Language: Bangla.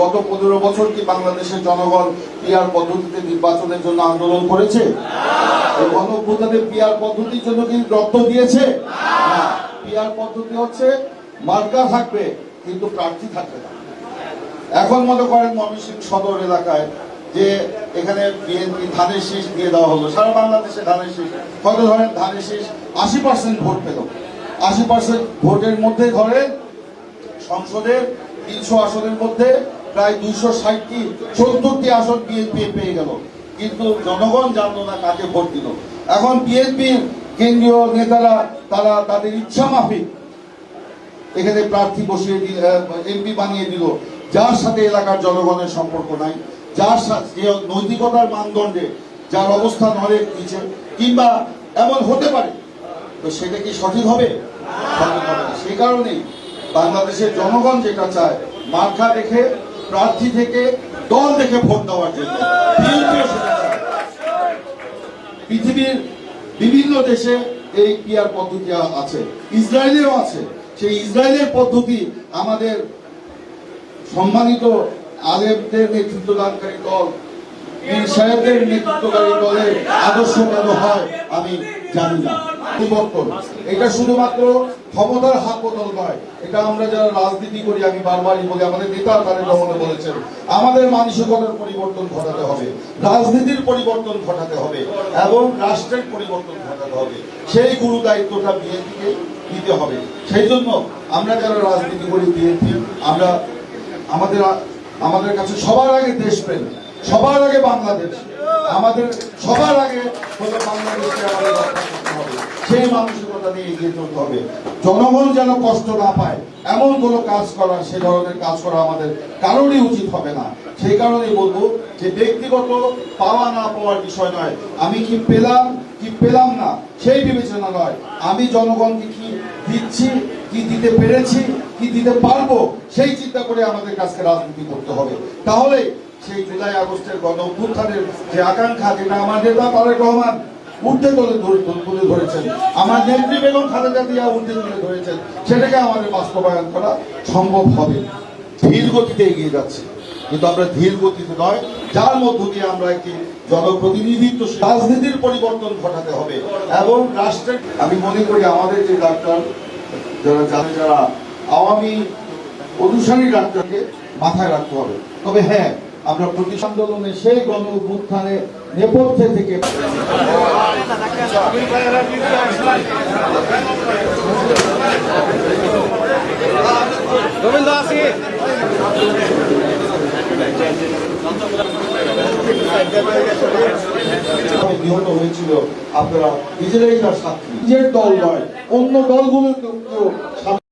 গত পনেরো বছর কি বাংলাদেশের জনগণ পিয়ার পদ্ধতিতে নির্বাচনের জন্য আন্দোলন করেছে? গণভ্যুত্থানে পিয়ার পদ্ধতির জন্য কি রক্ত দিয়েছে? পিয়ার পদ্ধতি হচ্ছে মার্কা থাকবে, কিন্তু প্রার্থী থাকবে না। এখন মনে করেন ময়মনসিংহ সদর এলাকায় যে এখানে বিএনপি ধানের শীষ দিয়ে দেওয়া হলো, সারা বাংলাদেশে ধানের শীষ। কত ধরেন ধানের শীষ? আশি পার্সেন্ট ভোট পেল। আশি পার্সেন্ট ভোটের মধ্যে ধরেন সংসদের তিনশো আসনের মধ্যে প্রায় দুইশো ষাটটি চোদ্দটি আসন বিএনপি পেয়ে গেল। কিন্তু জনগণ জানলো না কাকে ভোট দিল। এখন বিএনপির কেন্দ্রীয় নেতারা, তারা তাদের ইচ্ছা মাফিক। এখানে প্রার্থী বসিয়ে এমপি বানিয়ে দিল। যার সাথে এলাকার জনগণের সম্পর্ক নাই, যার সাথে নৈতিকতার মানদণ্ডে যার অবস্থান অনেক নিচে, কিংবা এমন হতে পারে, তো সেটা কি সঠিক হবে? সেই কারণেই বাংলাদেশের জনগণ যেটা চায়, মার্কা দেখে প্রার্থী থেকে দল দেখে ভোট দেওয়ার জন্য। পৃথিবীর বিভিন্ন দেশে এই পিয়ার পদ্ধতি আছে। ইসরায়েলেও আছে। সেই ইসরায়েলের পদ্ধতি আমাদের সম্মানিত আলেমদের নেতৃত্বদানকারী দল সাহেবদের নেতৃত্বকারী দলের আদর্শ কেন হয় আমি জানি না। পরিবর্তন এটা শুধুমাত্র ক্ষমতার হাত বদল নয়, এটা আমরা যারা রাজনীতি করি, আমি বারবারই বলি আমাদের নেতা তারেক রহমান বলেছেন, আমাদের মানসিকতার পরিবর্তন ঘটাতে হবে, রাজনীতির পরিবর্তন ঘটাতে হবে, এবং রাষ্ট্রের পরিবর্তন ঘটাতে হবে। সেই গুরু দায়িত্বটা বিএনপিকে দিতে হবে। সেই জন্য আমরা যারা রাজনীতি করি, বিএনপি, আমরা আমাদের আমাদের কাছে সবার আগে দেশপ্রেম, সবার আগে বাংলাদেশ, আমাদের সবার আগে হলো বাংলাদেশকে আমাদের সেই মানসিকতা নিয়ে এগিয়ে চলতে হবে। জনগণ যেন কষ্ট না পায়, এমন কোনো কাজ করা, সে ধরনের কাজ করা আমাদের কারোরই উচিত হবে না। সেই কারণেই বলব যে ব্যক্তিগত পাওয়া না পাওয়ার বিষয় নয়। আমি কি পেলাম কি পেলাম না, সেই বিবেচনা নয়। আমি জনগণকে কি দিচ্ছি, কি দিতে পেরেছি, কি দিতে পারব, সেই চিন্তা করে আমাদের কাছকে রাজনীতি করতে হবে। তাহলে সেই জুলাই আগস্টের গণ অভ্যুত্থানের যে আকাঙ্ক্ষা, যেটা আমার নেতা তারেক রহমান উর্ধে তুলে তুলে ধরেছেন। আমার নেত্রী বেগম খালেদা দিয়া উর্ধে তুলে ধরেছেন। সেটাকে আমাদের বাস্তবায়ন করা সম্ভব হবে। ধীর গতিতে এগিয়ে যাচ্ছে। কিন্তু আমরা ধীর গতিতে নয়, যার মধ্য দিয়ে আমরা একটি জনপ্রতিনিধিত্ব রাজনীতির পরিবর্তন ঘটাতে হবে। এবং রাষ্ট্রের আমি মনে করি আমাদের যে ডাক্তার যারা যারা যারা আওয়ামী অনুসারী ডাক্তারকে মাথায় রাখতে হবে। তবে হ্যাঁ আমরা প্রতি আন্দোলনে সেই গণ উত্থানে নেপথ্যে থেকে নিহত হয়েছিল আপনারা, নিজেরাই তার সাক্ষী। নিজের দল নয়, অন্য দলগুলোকেও